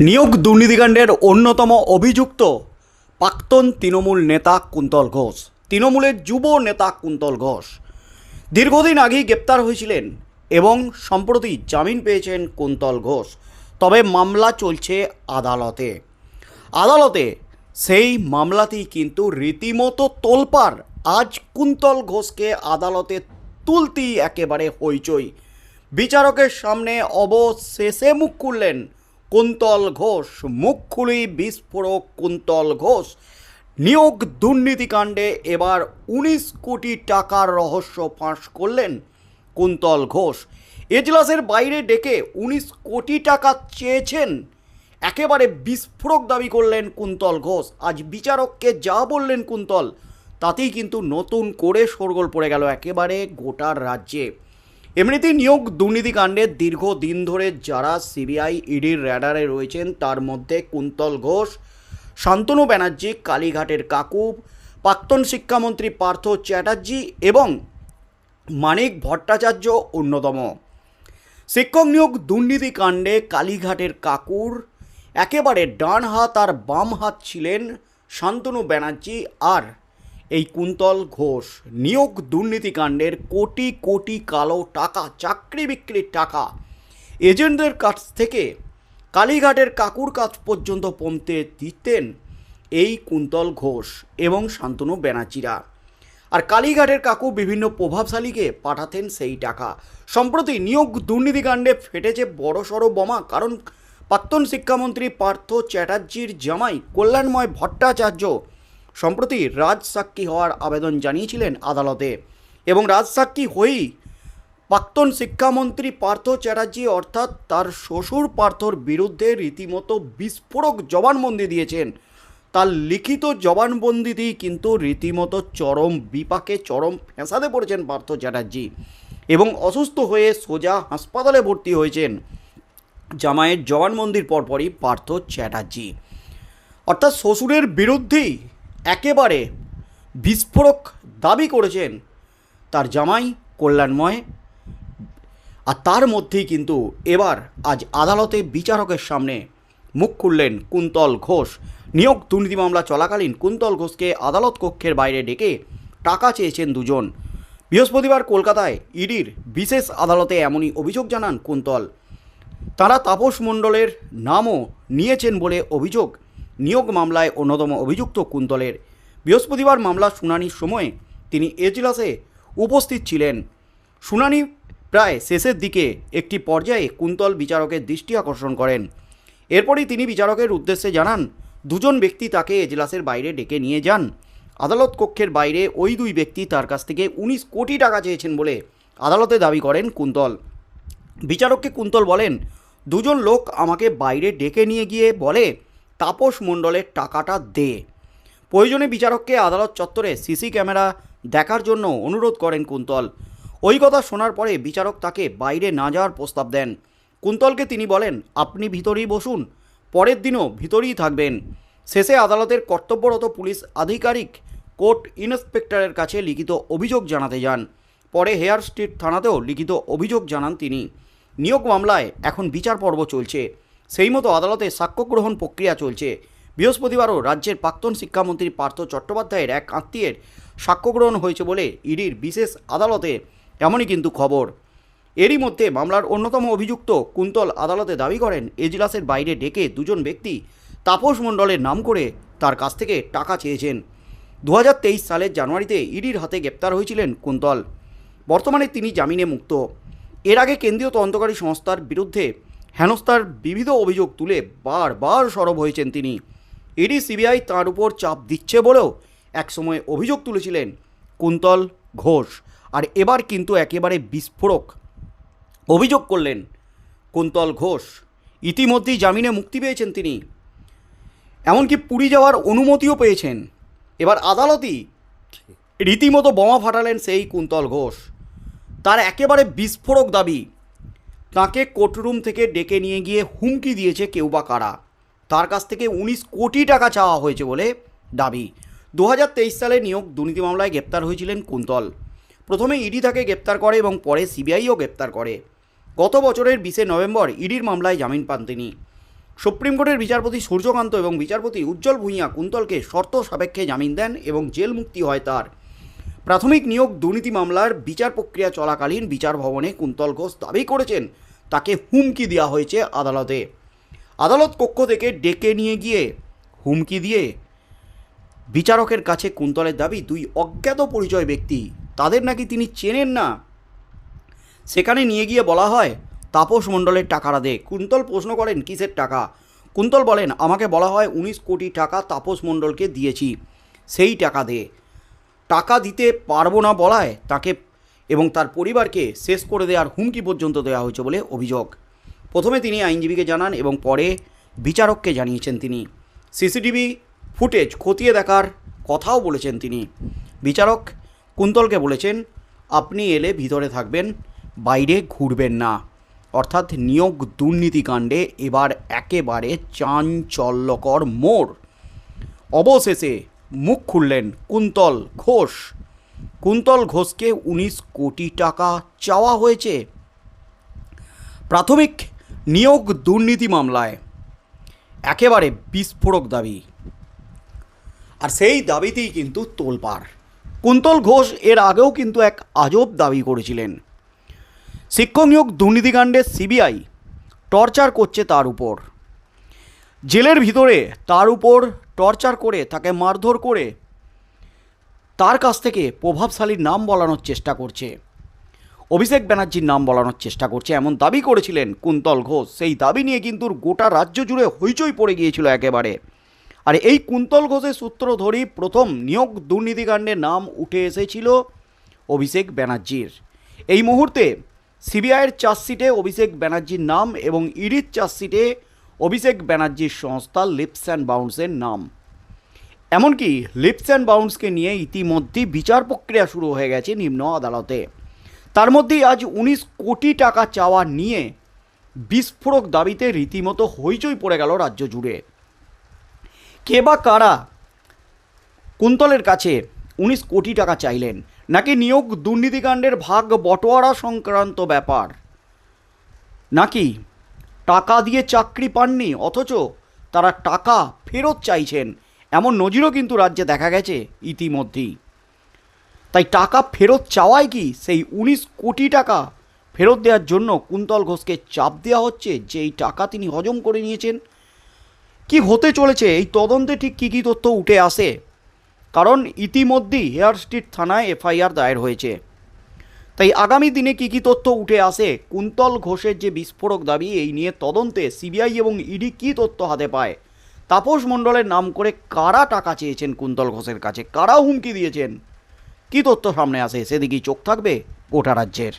নিয়োগ দুর্নীতিকাণ্ডের অন্যতম অভিযুক্ত প্রাক্তন তৃণমূল নেতা কুন্তল ঘোষ। তৃণমূলের যুব নেতা কুন্তল ঘোষ। দীর্ঘদিন আগেই গ্রেপ্তার হয়েছিলেন এবং সম্প্রতি জামিন পেয়েছেন কুন্তল ঘোষ। তবে মামলা চলছে আদালতে। আদালতে সেই মামলাতেই কিন্তু রীতিমতো তোলপাড় আজ কুন্তল ঘোষকে আদালতে তুলতেই একেবারে হইচই। বিচারকের সামনে অবশেষে মুখ খুললেন কুন্তল ঘোষ, মুখ খুলি বিস্ফোরক কুন্তল ঘোষ। নিয়োগ দুর্নীতিকাণ্ডে এবার উনিশ কোটি টাকার রহস্য ফাঁস করলেন কুন্তল ঘোষ। এজলাসের বাইরে ডেকে উনিশ কোটি টাকা চেয়েছেন। একেবারে বিস্ফোরক দাবি করলেন কুন্তল ঘোষ। আজ বিচারককে যা বললেন কুন্তল, তাতেই কিন্তু নতুন করে শোরগোল পড়ে গেল একেবারে গোটার রাজ্যে। এমনিতেই নিয়োগ দুর্নীতিকাণ্ডে দীর্ঘদিন ধরে যারা সিবিআই ইডির র্যাডারে রয়েছেন, তার মধ্যে কুন্তল ঘোষ, শান্তনু ব্যানার্জি, কালীঘাটের কাকু, প্রাক্তন শিক্ষামন্ত্রী পার্থ চ্যাটার্জি এবং মানিক ভট্টাচার্য অন্যতম। শিক্ষক নিয়োগ দুর্নীতিকাণ্ডে কালীঘাটের কাকুর একেবারে ডান হাত আর বাম হাত ছিলেন শান্তনু ব্যানার্জি আর এই কুন্তল ঘোষ নিয়োগ দুর্নীতিকাণ্ডের কোটি কোটি কালো টাকা, চাকরি বিক্রির টাকা। এজেন্টদের কাছ থেকে কালীঘাটের কাকুর কাছ পর্যন্ত পৌঁছতে দিতেন এই কুন্তল ঘোষ এবং শান্তনু ব্যানার্জিরা। আর কালীঘাটের কাকু বিভিন্ন প্রভাবশালীকে পাঠাতেন সেই টাকা। সম্প্রতি নিয়োগ দুর্নীতিকাণ্ডে ফেটেছে বড়সড় বোমা, কারণ প্রাক্তন শিক্ষামন্ত্রী পার্থ চ্যাটার্জির জামাই কল্যাণময় ভট্টাচার্য সম্প্রতি রাজসাক্ষী হওয়ার আবেদন জানিয়েছিলেন আদালতে এবং রাজসাক্ষী হয়েই প্রাক্তন শিক্ষামন্ত্রী পার্থ চ্যাটার্জি অর্থাৎ তার শ্বশুর পার্থর বিরুদ্ধে রীতিমতো বিস্ফোরক জবানবন্দি দিয়েছেন। তার লিখিত জবানবন্দিতেই কিন্তু রীতিমতো চরম বিপাকে চরম ফেঁসাতে পড়েছেন পার্থ চ্যাটার্জি এবং অসুস্থ হয়ে সোজা হাসপাতালে ভর্তি হয়েছেন। জামাইয়ের জবানবন্দির পরপরই পার্থ চ্যাটার্জি। অর্থাৎ শ্বশুরের বিরুদ্ধেই একেবারে বিস্ফোরক দাবি করেছেন তার জামাই কল্যাণময়। আর তার মধ্যেই কিন্তু এবার আজ আদালতে বিচারকের সামনে মুখ খুললেন কুন্তল ঘোষ। নিয়োগ দুর্নীতি মামলা চলাকালীন কুন্তল ঘোষকে আদালত কক্ষের বাইরে ডেকে টাকা চেয়েছেন দুজন। বৃহস্পতিবার কলকাতায় ইডির বিশেষ আদালতে এমনই অভিযোগ জানান কুন্তল। তারা তাপস মণ্ডলের নামও নিয়েছেন বলে অভিযোগ। নিয়োগ মামলায় অন্যতম অভিযুক্ত কুন্তলের। বৃহস্পতিবার মামলা শুনানির সময় তিনি এজলাসে উপস্থিত ছিলেন। শুনানি প্রায় শেষের দিকে একটি পর্যায়ে কুন্তল বিচারকের দৃষ্টি আকর্ষণ করেন। এরপরই তিনি বিচারকের উদ্দেশ্যে জানান, দুজন ব্যক্তি তাকে এজলাসের বাইরে ডেকে নিয়ে যান। আদালত কক্ষের বাইরে ওই দুই ব্যক্তি তার কাছ থেকে উনিশ কোটি টাকা চেয়েছেন বলে আদালতে দাবি করেন কুন্তল। বিচারককে কুন্তল বলেন, দুজন লোক আমাকে বাইরে ডেকে নিয়ে গিয়ে বলে তাপস মণ্ডলের টাকাটা দে। প্রয়োজনে বিচারককে আদালত চত্বরে সিসি ক্যামেরা দেখার জন্য অনুরোধ করেন কুন্তল। ওই কথা শোনার পরে বিচারক তাকে বাইরে না যাওয়ার প্রস্তাব দেন। কুন্তলকে তিনি বলেন, আপনি ভিতরেই বসুন, পরের দিনও ভিতরেই থাকবেন। শেষে আদালতের কর্তব্যরত পুলিশ আধিকারিক কোর্ট ইন্সপেক্টরের কাছে লিখিত অভিযোগ জানাতে যান। পরে হেয়ার স্ট্রিট থানাতেও লিখিত অভিযোগ জানান তিনি। নিয়োগ মামলায় এখন বিচার পর্ব চলছে। সেই মতো আদালতে সাক্ষ্য গ্রহণ প্রক্রিয়া চলছে। বৃহস্পতিবারও রাজ্যের প্রাক্তন শিক্ষামন্ত্রী পার্থ চট্টোপাধ্যায়ের এক আত্মীয়ের সাক্ষ্য গ্রহণ হয়েছে বলে ইডির বিশেষ আদালতে এমনই কিন্তু খবর। এরই মধ্যে মামলার অন্যতম অভিযুক্ত কুন্তল আদালতে দাবি করেন, এজলাসের বাইরে ডেকে দুজন ব্যক্তি তাপস মণ্ডলের নাম করে তার কাছ থেকে টাকা চেয়েছেন। দু হাজার তেইশ সালের জানুয়ারিতে ইডির হাতে গ্রেপ্তার হয়েছিলেন কুন্তল। বর্তমানে তিনি জামিনে মুক্ত। এর আগে কেন্দ্রীয় তদন্তকারী সংস্থার বিরুদ্ধে হেনস্থার বিবিধ অভিযোগ তুলে বারবার সরব হয়েছেন তিনি। ইডি, সিবিআই তার উপর চাপ দিচ্ছে বলেও একসময় অভিযোগ তুলেছিলেন কুন্তল ঘোষ। আর এবার কিন্তু একেবারে বিস্ফোরক অভিযোগ করলেন কুন্তল ঘোষ। ইতিমধ্যেই জামিনে মুক্তি পেয়েছেন তিনি। এমনকি পুরী যাওয়ার অনুমতিও পেয়েছেন। এবার আদালতই রীতিমতো বোমা ফাটালেন সেই কুন্তল ঘোষ। তার একেবারে বিস্ফোরক দাবি তাকে কোর্টরুম থেকে ডেকে নিয়ে গিয়ে হুমকি দিয়েছে কেউ বা কারা। তার কাছ থেকে উনিশ কোটি টাকা চাওয়া হয়েছে বলে দাবি। দু হাজার তেইশ সালে নিয়োগ দুর্নীতি মামলায় গ্রেপ্তার হয়েছিলেন কুন্তল। প্রথমে ইডি তাকে গ্রেপ্তার করে এবং পরে সিবিআইও গ্রেপ্তার করে। গত বছরের বিশে নভেম্বর ইডির মামলায় জামিন পান তিনি। সুপ্রিম কোর্টের বিচারপতি সূর্যকান্ত এবং বিচারপতি উজ্জ্বল ভূঁইয়া কুন্তলকে শর্ত সাপেক্ষে জামিন দেন এবং জেল মুক্তি হয় তার। প্রাথমিক নিয়োগ দুর্নীতি মামলার বিচার প্রক্রিয়া চলাকালীন বিচার ভবনে কুন্তল ঘোষ দাবি করেছেন তাকে হুমকি দেওয়া হয়েছে আদালতে। আদালত কক্ষ থেকে ডেকে নিয়ে গিয়ে হুমকি দিয়ে বিচারকের কাছে কুন্তলের দাবি, দুই অজ্ঞাত পরিচয় ব্যক্তি, তাদের নাকি তিনি চেনেন না? সেখানে নিয়ে গিয়ে বলা হয়, তাপস মণ্ডলের টাকাটা দে কুন্তল প্রশ্ন করেন, কিসের টাকা? কুন্তল বলেন, আমাকে বলা হয় উনিশ কোটি টাকা তাপস মণ্ডলকে দিয়েছি, সেই টাকা দে। টাকা দিতে পারব না বলায় তাকে এবং তার পরিবারকে শেষ করে দেওয়ার হুমকি পর্যন্ত দেওয়া হয়েছে বলে অভিযোগ। প্রথমে তিনি আইনজীবীকে জানান এবং পরে বিচারককে জানিয়েছেন তিনি। সিসিটিভি ফুটেজ খতিয়ে দেখার কথাও বলেছেন তিনি। বিচারক কুন্তলকে বলেছেন, আপনি এলে ভিতরে থাকবেন, বাইরে ঘুরবেন না। অর্থাৎ নিয়োগ দুর্নীতিকাণ্ডে এবার একেবারে চাঞ্চল্যকর মোড়। অবশেষে মুখ খুললেন কুন্তল ঘোষ। কুন্তল ঘোষকে উনিশ কোটি টাকা চাওয়া হয়েছে। প্রাথমিক নিয়োগ দুর্নীতি মামলায়। একেবারে বিস্ফোরক দাবি। আর সেই দাবিতেই কিন্তু তোলপাড়। কুন্তল ঘোষ এর আগেও কিন্তু এক আজব দাবি করেছিলেন। শিক্ষক নিয়োগ দুর্নীতিকাণ্ডে সিবিআই টর্চার করছে তার উপর। জেলের ভিতরে তার উপর টর্চার করে তাকে মারধর করে তার কাছ থেকে প্রভাবশালীর নাম বলানোর চেষ্টা করছে। অভিষেক ব্যানার্জির নাম বলানোর চেষ্টা করছে, এমন দাবি করেছিলেন কুন্তল ঘোষ। সেই দাবি নিয়ে কিন্তু গোটা রাজ্য জুড়ে হইচই পড়ে গিয়েছিল একেবারে। আর এই কুন্তল ঘোষের সূত্র ধরেই প্রথম নিয়োগ দুর্নীতিকাণ্ডে নাম উঠে এসেছিল অভিষেক ব্যানার্জির। এই মুহূর্তে সিবিআইয়ের চার্জশিটে অভিষেক ব্যানার্জির নাম এবং ইডির চার্জশিটে অভিষেক ব্যানার্জির সংস্থা লিপস অ্যান্ড বাউন্সের নাম। এমনকি লিপস অ্যান্ড বাউন্সকে নিয়ে ইতিমধ্যেই বিচার প্রক্রিয়া শুরু হয়ে গেছে নিম্ন আদালতে। তার মধ্যেই আজ উনিশ কোটি টাকা চাওয়া নিয়ে বিস্ফোরক দাবিতে রীতিমতো হইচই পড়ে গেল রাজ্য জুড়ে। কে বা কারা কুন্তলের কাছে উনিশ কোটি টাকা চাইলেন, নাকি নিয়োগ দুর্নীতিকাণ্ডের ভাগ বটোয়ারা সংক্রান্ত ব্যাপার? নাকি টাকা দিয়ে চাকরি পাননি, অথচ তারা টাকা ফেরত চাইছেন এমন নজিরও কিন্তু রাজ্যে দেখা গেছে ইতিমধ্যেই। তাই টাকা ফেরত চাওয়ায় কি সেই উনিশ কোটি টাকা ফেরত দেওয়ার জন্য কুন্তল ঘোষকে চাপ দেওয়া হচ্ছে যে এই টাকা তিনি হজম করে নিয়েছেন? কি হতে চলেছে? এই তদন্তে ঠিক কী কী তথ্য উঠে আসে? কারণ ইতিমধ্যেই হেয়ার স্ট্রিট থানায় এফআইআর দায়ের হয়েছে। তাই আগামী দিনে কী কী তথ্য উঠে আসে? কুন্তল ঘোষের যে বিস্ফোরক দাবি, এই নিয়ে তদন্তে সিবিআই এবং ইডি কী তথ্য হাতে পায়? তাপস মণ্ডলের নাম করে কারা টাকা চেয়েছেন কুন্তল ঘোষের কাছে? কারা হুমকি দিয়েছেন? কী তথ্য সামনে আসে? সেদিকেই চোখ থাকবে গোটা রাজ্যের।